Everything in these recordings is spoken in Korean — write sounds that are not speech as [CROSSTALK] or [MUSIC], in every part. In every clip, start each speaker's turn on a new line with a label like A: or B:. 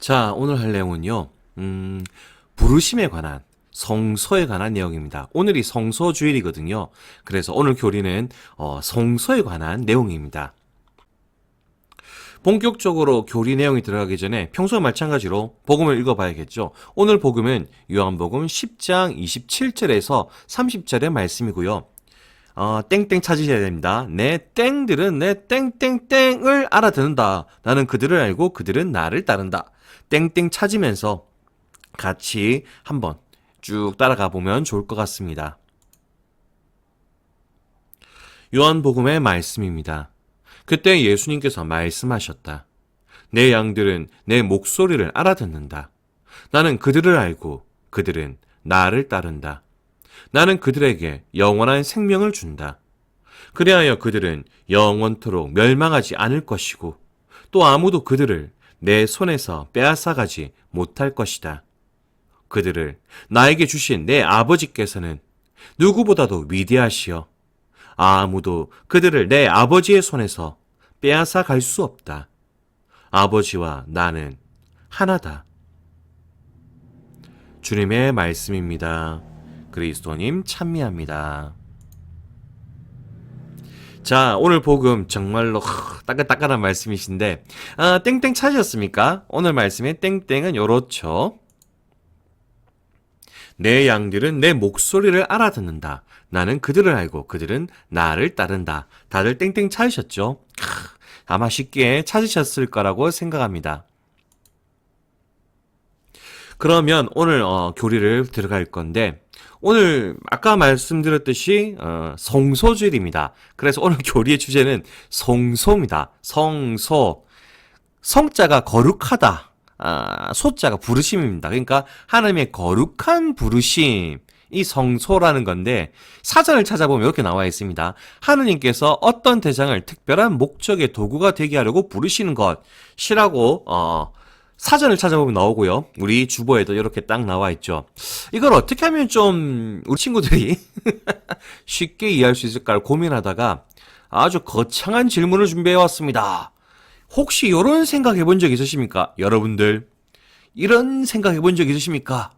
A: 자, 오늘 할 내용은요, 음, 부르심에 관한, 성소에 관한 내용입니다. 오늘이 성소 주일이거든요. 그래서 오늘 교리는, 어, 성소에 관한 내용입니다. 본격적으로 교리 내용이 들어가기 전에 평소와 마찬가지로 복음을 읽어봐야겠죠. 오늘 복음은 요한복음 10장 27절에서 30절의 말씀이고요. 어, 땡땡 찾으셔야 됩니다. 내 땡들은 내 땡땡땡을 알아듣는다. 나는 그들을 알고 그들은 나를 따른다. 땡땡 찾으면서 같이 한번 쭉 따라가 보면 좋을 것 같습니다. 요한복음의 말씀입니다. 그때 예수님께서 말씀하셨다. 내 양들은 내 목소리를 알아듣는다. 나는 그들을 알고 그들은 나를 따른다. 나는 그들에게 영원한 생명을 준다. 그리하여 그들은 영원토록 멸망하지 않을 것이고 또 아무도 그들을 내 손에서 빼앗아가지 못할 것이다. 그들을 나에게 주신 내 아버지께서는 누구보다도 위대하시어 아무도 그들을 내 아버지의 손에서 빼앗아 갈 수 없다. 아버지와 나는 하나다. 주님의 말씀입니다. 그리스도님 찬미합니다. 자, 오늘 복음 정말로 하, 따끈따끈한 말씀이신데, 아, 땡땡 찾으셨습니까? 오늘 말씀의 땡땡은 요렇죠. 내 양들은 내 목소리를 알아듣는다. 나는 그들을 알고 그들은 나를 따른다. 다들 땡땡 찾으셨죠? 크, 아마 쉽게 찾으셨을 거라고 생각합니다. 그러면 오늘 어, 교리를 들어갈 건데 오늘 아까 말씀드렸듯이 어, 성소주일입니다. 그래서 오늘 교리의 주제는 성소입니다. 성소 성자가 거룩하다. 아, 소자가 부르심입니다. 그러니까 하나님의 거룩한 부르심 이 성소라는 건데 사전을 찾아보면 이렇게 나와 있습니다. 하느님께서 어떤 대상을 특별한 목적의 도구가 되게 하려고 부르시는 것이라고 어, 사전을 찾아보면 나오고요. 우리 주보에도 이렇게 딱 나와 있죠. 이걸 어떻게 하면 좀 우리 친구들이 [LAUGHS] 쉽게 이해할 수 있을까를 고민하다가 아주 거창한 질문을 준비해 왔습니다. 혹시 이런 생각 해본 적 있으십니까? 여러분들 이런 생각 해본 적 있으십니까?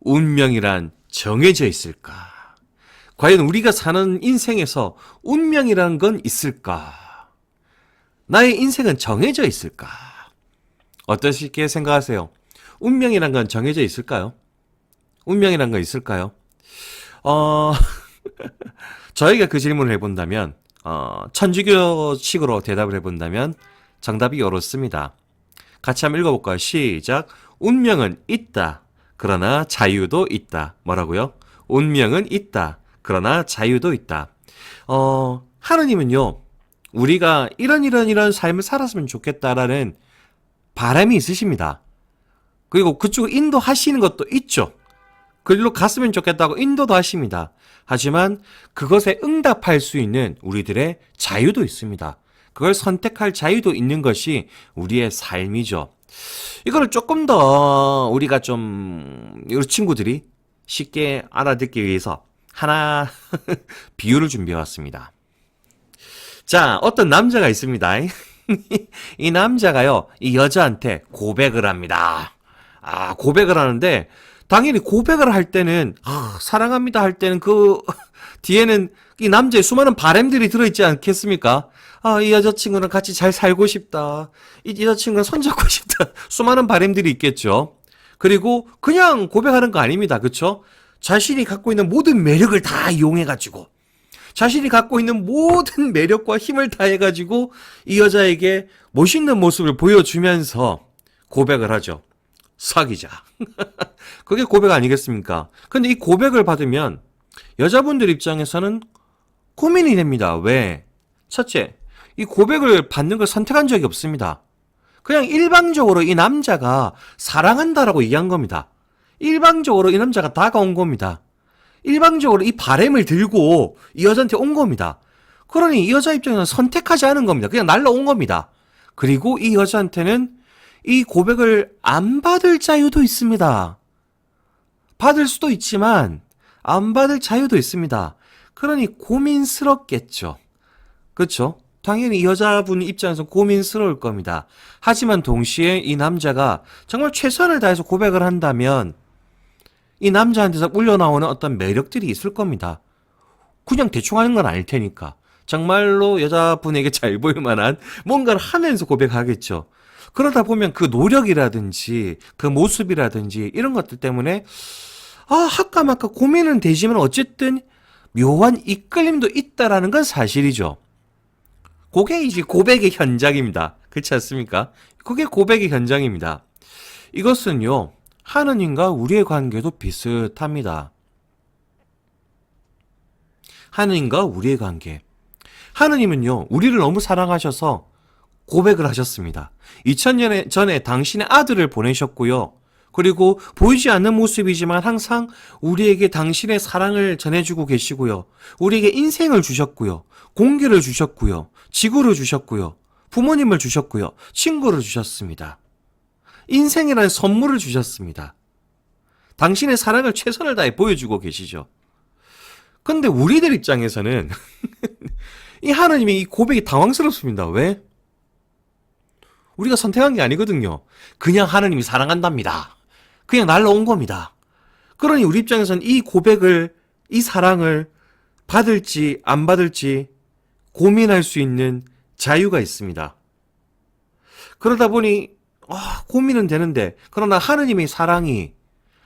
A: 운명이란 정해져 있을까? 과연 우리가 사는 인생에서 운명이라는 건 있을까? 나의 인생은 정해져 있을까? 어떠시게 생각하세요? 운명이란 건 정해져 있을까요? 운명이란 건 있을까요? 어, [LAUGHS] 저희가 그 질문을 해본다면, 어, 천주교식으로 대답을 해본다면, 정답이 이렇습니다. 같이 한번 읽어볼까요? 시작. 운명은 있다. 그러나 자유도 있다. 뭐라고요? 운명은 있다. 그러나 자유도 있다. 어, 하느님은요, 우리가 이런 이런 이런 삶을 살았으면 좋겠다라는 바람이 있으십니다. 그리고 그쪽을 인도하시는 것도 있죠. 그리로 갔으면 좋겠다고 인도도 하십니다. 하지만 그것에 응답할 수 있는 우리들의 자유도 있습니다. 그걸 선택할 자유도 있는 것이 우리의 삶이죠. 이거를 조금 더 우리가 좀 우리 친구들이 쉽게 알아듣기 위해서 하나 [LAUGHS] 비유를 준비해 왔습니다. 자, 어떤 남자가 있습니다. [LAUGHS] 이 남자가요, 이 여자한테 고백을 합니다. 아, 고백을 하는데, 당연히 고백을 할 때는, 아, 사랑합니다 할 때는 그, [LAUGHS] 뒤에는 이 남자의 수많은 바램들이 들어있지 않겠습니까? 아, 이 여자친구랑 같이 잘 살고 싶다. 이 여자친구랑 손잡고 [LAUGHS] 싶다. 수많은 바램들이 있겠죠. 그리고 그냥 고백하는 거 아닙니다. 그쵸? 자신이 갖고 있는 모든 매력을 다 이용해가지고, 자신이 갖고 있는 모든 매력과 힘을 다해가지고 이 여자에게 멋있는 모습을 보여주면서 고백을 하죠. 사귀자. [LAUGHS] 그게 고백 아니겠습니까? 근데 이 고백을 받으면 여자분들 입장에서는 고민이 됩니다. 왜? 첫째, 이 고백을 받는 걸 선택한 적이 없습니다. 그냥 일방적으로 이 남자가 사랑한다라고 얘기한 겁니다. 일방적으로 이 남자가 다가온 겁니다. 일방적으로 이 바램을 들고 이 여자한테 온 겁니다. 그러니 이 여자 입장에서는 선택하지 않은 겁니다. 그냥 날라온 겁니다. 그리고 이 여자한테는 이 고백을 안 받을 자유도 있습니다. 받을 수도 있지만 안 받을 자유도 있습니다. 그러니 고민스럽겠죠. 그렇죠? 당연히 이 여자분 입장에서 고민스러울 겁니다. 하지만 동시에 이 남자가 정말 최선을 다해서 고백을 한다면 이 남자한테서 울려나오는 어떤 매력들이 있을 겁니다. 그냥 대충 하는 건 아닐 테니까. 정말로 여자분에게 [LAUGHS] 잘 보일 만한 뭔가를 하면서 고백하겠죠. 그러다 보면 그 노력이라든지 그 모습이라든지 이런 것들 때문에 아, 할까 말까 고민은 되지만 어쨌든 묘한 이끌림도 있다라는 건 사실이죠. 그게 이제 고백의 현장입니다. 그렇지 않습니까? 그게 고백의 현장입니다. 이것은요, 하느님과 우리의 관계도 비슷합니다. 하느님과 우리의 관계. 하느님은요, 우리를 너무 사랑하셔서 고백을 하셨습니다. 2000년 전에 당신의 아들을 보내셨고요. 그리고 보이지 않는 모습이지만 항상 우리에게 당신의 사랑을 전해주고 계시고요. 우리에게 인생을 주셨고요. 공기를 주셨고요. 지구를 주셨고요. 부모님을 주셨고요. 친구를 주셨습니다. 인생이라는 선물을 주셨습니다. 당신의 사랑을 최선을 다해 보여주고 계시죠. 근데 우리들 입장에서는 [LAUGHS] 이 하나님의 이 고백이 당황스럽습니다. 왜? 우리가 선택한 게 아니거든요. 그냥 하나님이 사랑한답니다. 그냥 날라온 겁니다. 그러니 우리 입장에서는 이 고백을, 이 사랑을 받을지 안 받을지 고민할 수 있는 자유가 있습니다. 그러다 보니 아, 고민은 되는데 그러나 하느님의 사랑이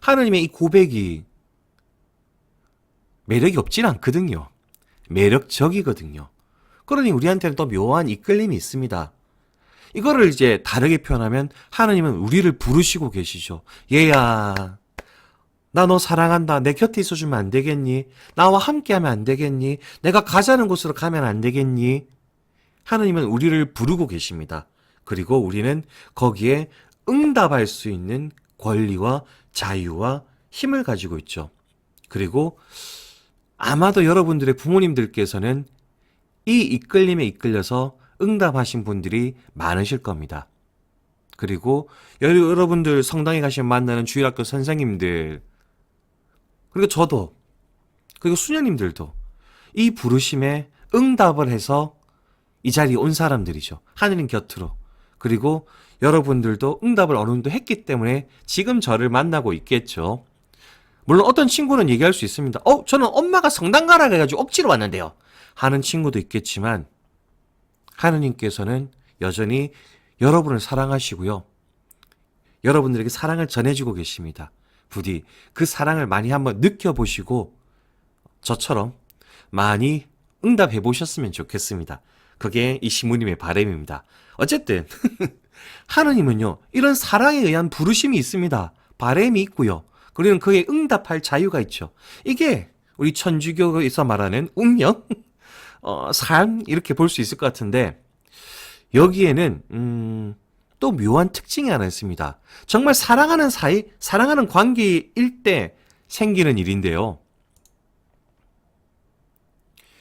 A: 하느님의 이 고백이 매력이 없진 않거든요. 매력적이거든요. 그러니 우리한테는 또 묘한 이끌림이 있습니다. 이거를 이제 다르게 표현하면 하느님은 우리를 부르시고 계시죠. 얘야, 나 너 사랑한다. 내 곁에 있어주면 안 되겠니? 나와 함께하면 안 되겠니? 내가 가자는 곳으로 가면 안 되겠니? 하느님은 우리를 부르고 계십니다. 그리고 우리는 거기에 응답할 수 있는 권리와 자유와 힘을 가지고 있죠. 그리고 아마도 여러분들의 부모님들께서는 이 이끌림에 이끌려서 응답하신 분들이 많으실 겁니다. 그리고 여러분들 성당에 가시면 만나는 주일학교 선생님들, 그리고 저도, 그리고 수녀님들도 이 부르심에 응답을 해서 이 자리에 온 사람들이죠. 하느님 곁으로. 그리고 여러분들도 응답을 어느 정도 했기 때문에 지금 저를 만나고 있겠죠. 물론 어떤 친구는 얘기할 수 있습니다. 어, 저는 엄마가 성당 가라 해가지고 억지로 왔는데요. 하는 친구도 있겠지만, 하느님께서는 여전히 여러분을 사랑하시고요. 여러분들에게 사랑을 전해주고 계십니다. 부디 그 사랑을 많이 한번 느껴보시고 저처럼 많이 응답해 보셨으면 좋겠습니다. 그게 이 시무님의 바람입니다. 어쨌든 [LAUGHS] 하느님은요 이런 사랑에 의한 부르심이 있습니다. 바람이 있고요. 그리고 그에 응답할 자유가 있죠. 이게 우리 천주교에서 말하는 운명, [LAUGHS] 어, 삶 이렇게 볼 수 있을 것 같은데 여기에는 음, 또 묘한 특징이 하나 있습니다. 정말 사랑하는 사이, 사랑하는 관계일 때 생기는 일인데요.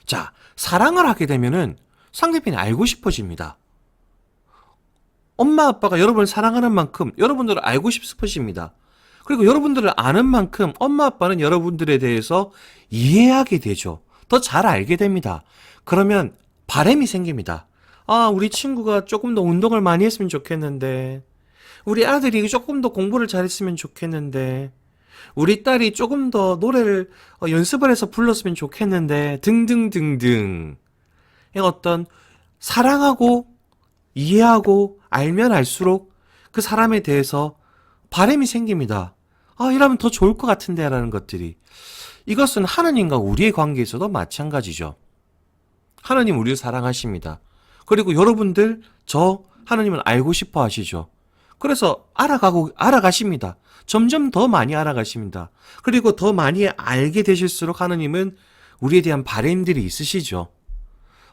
A: 자, 사랑을 하게 되면은 상대편이 알고 싶어집니다. 엄마 아빠가 여러분을 사랑하는 만큼 여러분들을 알고 싶으십니다. 그리고 여러분들을 아는 만큼 엄마 아빠는 여러분들에 대해서 이해하게 되죠. 더 잘 알게 됩니다. 그러면 바램이 생깁니다. 아, 우리 친구가 조금 더 운동을 많이 했으면 좋겠는데. 우리 아들이 조금 더 공부를 잘했으면 좋겠는데. 우리 딸이 조금 더 노래를 어, 연습을 해서 불렀으면 좋겠는데. 등등등등. 어떤 사랑하고 이해하고 알면 알수록 그 사람에 대해서 바램이 생깁니다. 아, 이러면 더 좋을 것 같은데 라는 것들이. 이것은 하나님과 우리의 관계에서도 마찬가지죠. 하나님 우리를 사랑하십니다. 그리고 여러분들 저 하나님을 알고 싶어 하시죠. 그래서 알아가고 알아가십니다. 점점 더 많이 알아가십니다. 그리고 더 많이 알게 되실수록 하나님은 우리에 대한 바램들이 있으시죠.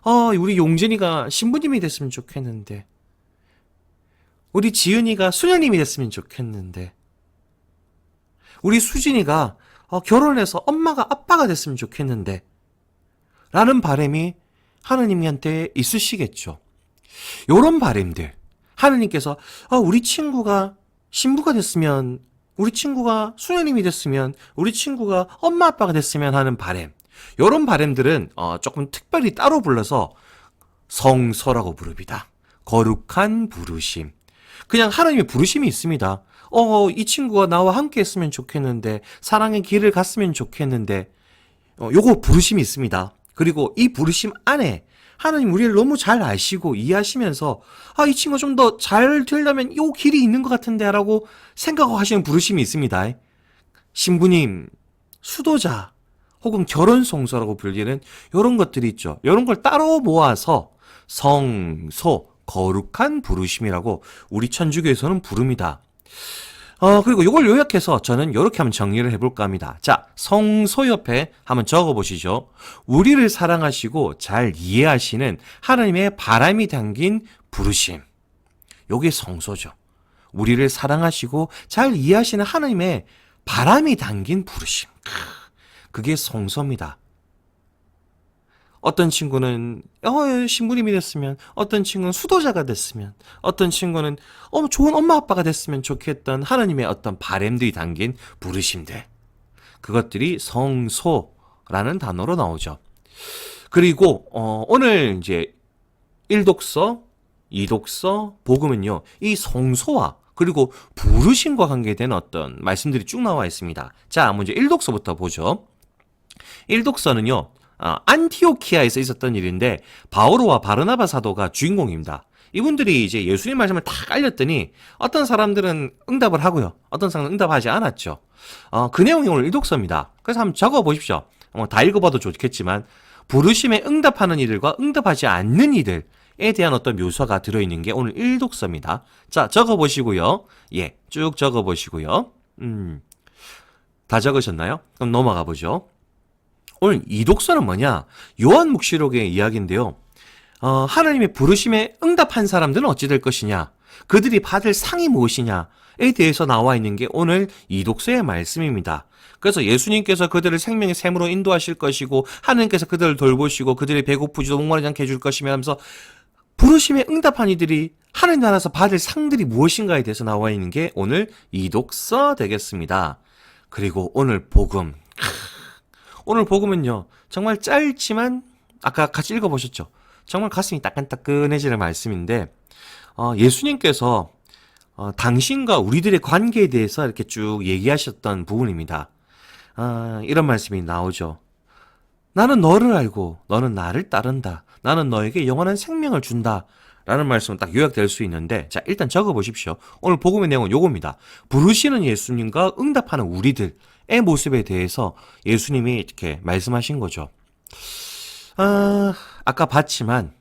A: 어, 우리 용진이가 신부님이 됐으면 좋겠는데. 우리 지은이가 수녀님이 됐으면 좋겠는데. 우리 수진이가 어, 결혼해서 엄마가 아빠가 됐으면 좋겠는데. 라는 바램이 하느님한테 있으시겠죠. 요런 바램들. 하느님께서 아, 우리 친구가 신부가 됐으면 우리 친구가 수녀님이 됐으면 우리 친구가 엄마 아빠가 됐으면 하는 바램. 요런 바램들은 어, 조금 특별히 따로 불러서 성소라고 부릅니다. 거룩한 부르심. 그냥 하나님의 부르심이 있습니다. 어, 이 친구가 나와 함께 했으면 좋겠는데, 사랑의 길을 갔으면 좋겠는데, 어, 요거 부르심이 있습니다. 그리고 이 부르심 안에 하나님 우리를 너무 잘 아시고 이해하시면서, 아, 이 친구가 좀 더 잘 되려면 요 길이 있는 것 같은데, 라고 생각하시는 부르심이 있습니다. 신부님, 수도자, 혹은 결혼 성소라고 불리는 이런 것들이 있죠. 이런 걸 따로 모아서 성소, 거룩한 부르심이라고 우리 천주교에서는 부릅니다. 어, 그리고 이걸 요약해서 저는 이렇게 한번 정리를 해볼까 합니다. 자, 성소 옆에 한번 적어보시죠. 우리를 사랑하시고 잘 이해하시는 하나님의 바람이 담긴 부르심. 요게 성소죠. 우리를 사랑하시고 잘 이해하시는 하나님의 바람이 담긴 부르심. 크, 그게 성소입니다. 어떤 친구는 어 신부님이 됐으면 어떤 친구는 수도자가 됐으면 어떤 친구는 어 좋은 엄마 아빠가 됐으면 좋겠던 하나님의 어떤 바램들이 담긴 부르심들 그것들이 성소라는 단어로 나오죠. 그리고 어 오늘 이제 1독서, 2독서, 복음은요. 이 성소와 그리고 부르심과 관계된 어떤 말씀들이 쭉 나와 있습니다. 자, 먼저 1독서부터 보죠. 1독서는요. 아, 안티오키아에서 있었던 일인데 바오로와 바르나바 사도가 주인공입니다. 이분들이 이제 예수님 말씀을 다 깔렸더니 어떤 사람들은 응답을 하고요. 어떤 사람은 응답하지 않았죠. 어, 그 내용이 오늘 1독서입니다. 그래서 한번 적어 보십시오. 어, 다 읽어봐도 좋겠지만 부르심에 응답하는 이들과 응답하지 않는 이들에 대한 어떤 묘사가 들어있는 게 오늘 1독서입니다. 자, 적어 보시고요. 예, 쭉 적어 보시고요. 음, 다 적으셨나요? 그럼 넘어가 보죠. 오늘 이 독서는 뭐냐? 요한 묵시록의 이야기인데요. 어, 하나님의 부르심에 응답한 사람들은 어찌 될 것이냐? 그들이 받을 상이 무엇이냐에 대해서 나와 있는 게 오늘 이 독서의 말씀입니다. 그래서 예수님께서 그들을 생명의 샘으로 인도하실 것이고 하나님께서 그들을 돌보시고 그들의 배고프지도 목마르지 않게 해줄 것이며 하면서 부르심에 응답한 이들이 하나님 나라에서 받을 상들이 무엇인가에 대해서 나와 있는 게 오늘 이 독서 되겠습니다. 그리고 오늘 복음. 오늘 복음은요, 정말 짧지만, 아까 같이 읽어보셨죠? 정말 가슴이 따끈따끈해지는 말씀인데, 어, 예수님께서, 어, 당신과 우리들의 관계에 대해서 이렇게 쭉 얘기하셨던 부분입니다. 어, 이런 말씀이 나오죠. 나는 너를 알고, 너는 나를 따른다. 나는 너에게 영원한 생명을 준다. 라는 말씀은 딱 요약될 수 있는데, 자, 일단 적어 보십시오. 오늘 복음의 내용은 요겁니다. 부르시는 예수님과 응답하는 우리들, 의 모습에 대해서 예수님이 이렇게 말씀하신 거죠. 아, 아까 봤지만,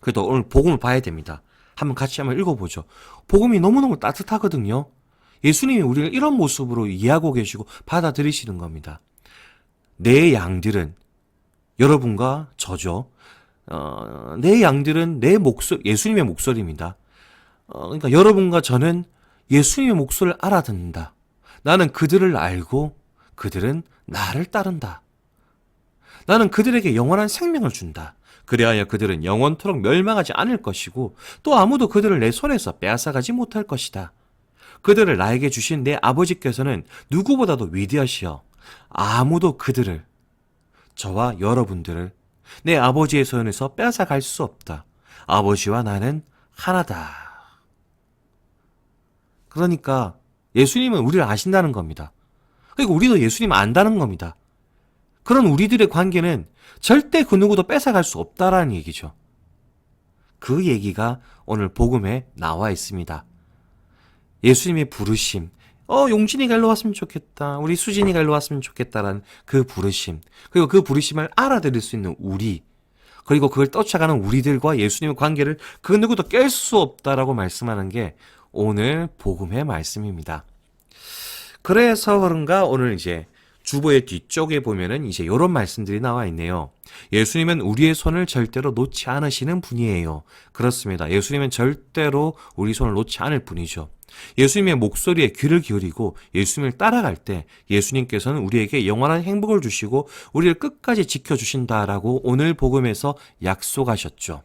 A: 그래도 오늘 복음을 봐야 됩니다. 한번 같이 한번 읽어보죠. 복음이 너무너무 따뜻하거든요. 예수님이 우리를 이런 모습으로 이해하고 계시고 받아들이시는 겁니다. 내 양들은 여러분과 저죠. 어, 내 양들은 내 목소리, 예수님의 목소리입니다. 어, 그러니까 여러분과 저는 예수님의 목소리를 알아듣는다. 나는 그들을 알고 그들은 나를 따른다. 나는 그들에게 영원한 생명을 준다. 그래야 그들은 영원토록 멸망하지 않을 것이고 또 아무도 그들을 내 손에서 빼앗아가지 못할 것이다. 그들을 나에게 주신 내 아버지께서는 누구보다도 위대하시어 아무도 그들을 저와 여러분들을 내 아버지의 손에서 빼앗아갈 수 없다. 아버지와 나는 하나다. 그러니까 예수님은 우리를 아신다는 겁니다. 그리고 우리도 예수님 안다는 겁니다. 그런 우리들의 관계는 절대 그 누구도 뺏어갈 수 없다라는 얘기죠. 그 얘기가 오늘 복음에 나와 있습니다. 예수님의 부르심, 어, 용진이가 일로 왔으면 좋겠다. 우리 수진이가 일로 왔으면 좋겠다라는 그 부르심. 그리고 그 부르심을 알아들을 수 있는 우리. 그리고 그걸 쫓아가는 우리들과 예수님의 관계를 그 누구도 깰 수 없다라고 말씀하는 게 오늘 복음의 말씀입니다. 그래서 그런가 오늘 이제 주보의 뒤쪽에 보면은 이제 이런 말씀들이 나와 있네요. 예수님은 우리의 손을 절대로 놓지 않으시는 분이에요. 그렇습니다. 예수님은 절대로 우리 손을 놓지 않을 분이죠. 예수님의 목소리에 귀를 기울이고 예수님을 따라갈 때 예수님께서는 우리에게 영원한 행복을 주시고 우리를 끝까지 지켜주신다라고 오늘 복음에서 약속하셨죠.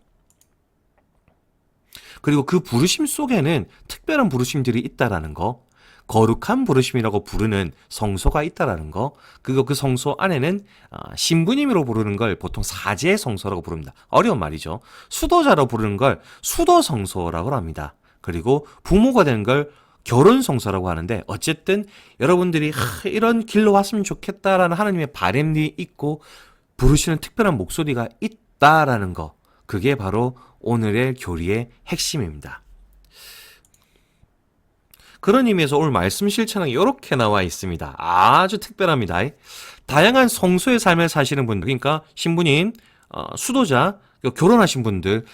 A: 그리고 그 부르심 속에는 특별한 부르심들이 있다라는 거. 거룩한 부르심이라고 부르는 성소가 있다라는 거. 그거 그 성소 안에는 아, 신부님으로 부르는 걸 보통 사제 성소라고 부릅니다. 어려운 말이죠. 수도자로 부르는 걸 수도 성소라고 합니다. 그리고 부모가 되는 걸 결혼 성소라고 하는데 어쨌든 여러분들이 하, 이런 길로 왔으면 좋겠다라는 하나님의 바램이 있고 부르시는 특별한 목소리가 있다라는 거. 그게 바로 오늘의 교리의 핵심입니다. 그런 의미에서 오늘 말씀 실천은 이렇게 나와 있습니다. 아주 특별합니다. 다양한 성소의 삶을 사시는 분들, 그러니까 신부님, 어, 수도자, 결혼하신 분들,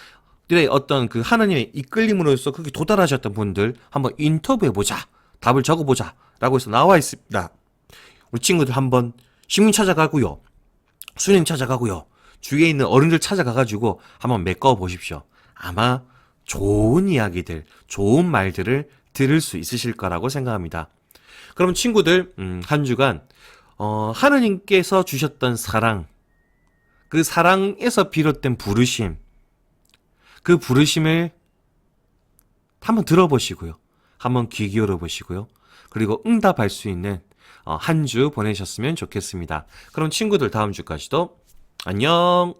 A: 들의 어떤 그 하나님의 이끌림으로서 그게 도달하셨던 분들 한번 인터뷰해 보자. 답을 적어 보자. 라고 해서 나와 있습니다. 우리 친구들 한번 신문 찾아가고요. 수님 찾아가고요. 주위에 있는 어른들 찾아가가지고 한번 메꿔 보십시오. 아마 좋은 이야기들, 좋은 말들을 들을 수 있으실 거라고 생각합니다. 그럼 친구들, 음, 한 주간, 어, 하느님께서 주셨던 사랑, 그 사랑에서 비롯된 부르심, 그 부르심을 한번 들어보시고요. 한번 귀 기울여 보시고요. 그리고 응답할 수 있는 어, 한주 보내셨으면 좋겠습니다. 그럼 친구들 다음 주까지도 안녕!